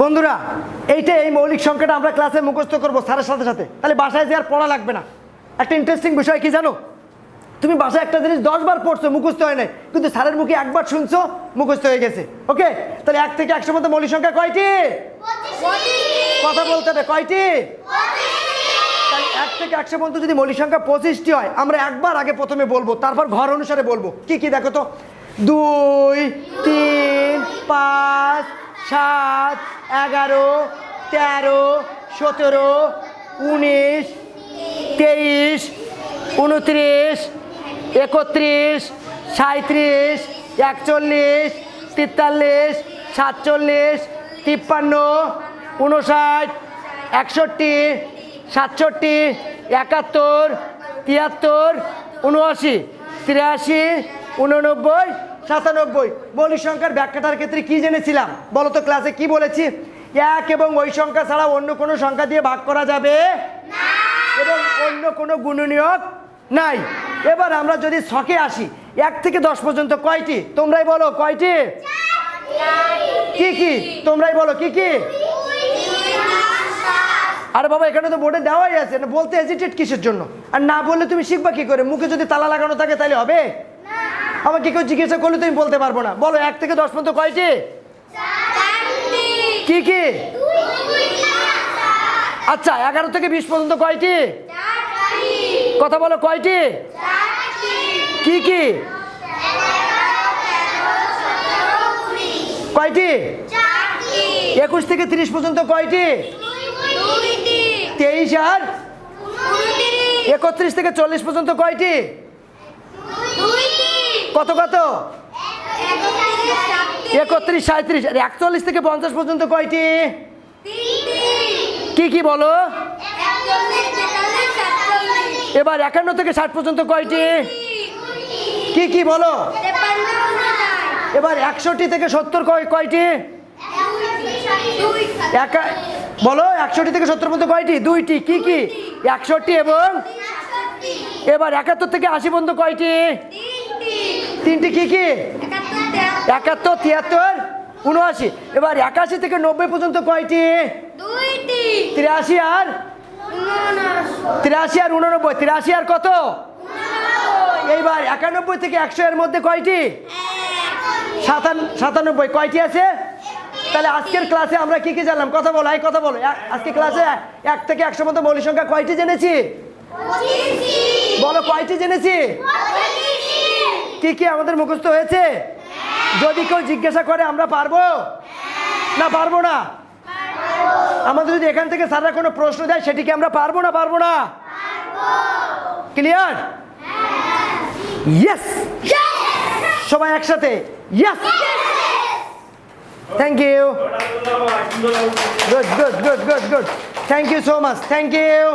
বন্ধুরা এইটা এই মৌলিক সংখ্যাটা আমরা ক্লাসে মুখস্থ করব স্যারের সাথে সাথে। তাহলে বাসায় যে আর পড়া লাগবে না। একটা ইন্টারেস্টিং বিষয় কি জানো? তুমি বাসায় একটা জিনিস দশবার পড়ছো মুখস্থ হয় নাই। কিন্তু স্যারের মুখে একবার শুনছো মুখস্থ হয়ে গেছে। ওকে তাহলে এক থেকে একশো মধ্যে মৌলিক সংখ্যা কয়টি? কথা বলতে হবে কয়টি? এক থেকে একশো পর্যন্ত যদি মৌলিক সংখ্যা পঁচিশটি হয় আমরা একবার আগে প্রথমে বলব তারপর ঘর অনুসারে বলব। কি কি দেখো তো? দুই তিন পাঁচ সাত, এগারো, তেরো, সতেরো, উনিশ, তেইশ, উনত্রিশ, একত্রিশ সাঁত্রিশ একচল্লিশ তেতাল্লিশ সাতচল্লিশ, তিপ্পান্ন, উনষাট, একষট্টি, সাতষট্টি, একাত্তর, তিয়াত্তর, উনআশি, তিরাশি, উননব্বই সাতানব্বই। মৌলিক সংখ্যার ব্যাখ্যাটার ক্ষেত্রে কি জেনেছিলাম? বলো তো ক্লাসে কি বলেছি? এক এবং ওই সংখ্যা ছাড়া অন্য কোনো সংখ্যা দিয়ে ভাগ করা যাবে? এবং অন্য কোনো গুণনীয়ক নাই। এবার আমরা যদি ছকে আসি এক থেকে দশ পর্যন্ত কয়টি? তোমরাই বলো কয়টি? কি কি? তোমরাই বলো কি কি? আরে বাবা এখানে তো বোর্ডে দেওয়াই আছে না বলতে হেজিটেট কিসের জন্য? আর না বললে তুমি শিখবা কি করে? মুখে যদি তালা লাগানো থাকে তাহলে হবে? আমাকে কেউ জিজ্ঞাসা করলে তুমি বলতে পারব না। বলো এক থেকে দশ পর্যন্ত কয়টি? কি কি? আচ্ছা এগারো থেকে বিশ পর্যন্ত কয়টি? কথা বলো কয়টি? কি কি? কয়টি? একুশ থেকে তিরিশ পর্যন্ত কয়টি? তেইশ আর? একত্রিশ থেকে চল্লিশ পর্যন্ত কয়টি? কত কত? একত্রিশ সাঁত্রিশ আর একচল্লিশ থেকে পঞ্চাশ পর্যন্ত কয়টি? কি কি বলো? এবার একান্ন থেকে ষাট পর্যন্ত কয়টি? কি কি বলো? এবার একষট্টি থেকে সত্তর কয় কয়টি? বলো একষট্টি থেকে সত্তর পর্যন্ত কয়টি? দুইটি। কি কি? একষট্টি এবং এবার একাত্তর থেকে আশি পর্যন্ত কয়টি? তিনটি কি কি? একাত্তর তিয়াত্তর উনআশি এবার একাশি থেকে নব্বই পর্যন্ত কয়টি? তিরাশি আর? তিরাশি আর উননব্বই। তিরাশি আর কত? এইবার একানব্বই থেকে একশো এর মধ্যে কয়টি? সাতান সাতানব্বই। কয়টি আছে? তাহলে আজকের ক্লাসে আমরা কি কি জানলাম? কথা বলো এই কথা বলো। আজকে ক্লাসে এক থেকে একশো মধ্যে মৌলিক সংখ্যা কয়টি জেনেছি? বলো কয়টি জেনেছি? কি কি আমাদের মুখস্থ হয়েছে? যদি কেউ জিজ্ঞাসা করে, আমরা পারব? না পারব না? আমাদের যদি এখান থেকে স্যাররা কোনো প্রশ্ন দেয় সেটিকে আমরা পারব না পারব না? ক্লিয়ার সবাই একসাথে? Yes thank you good good good good good thank you so much thank you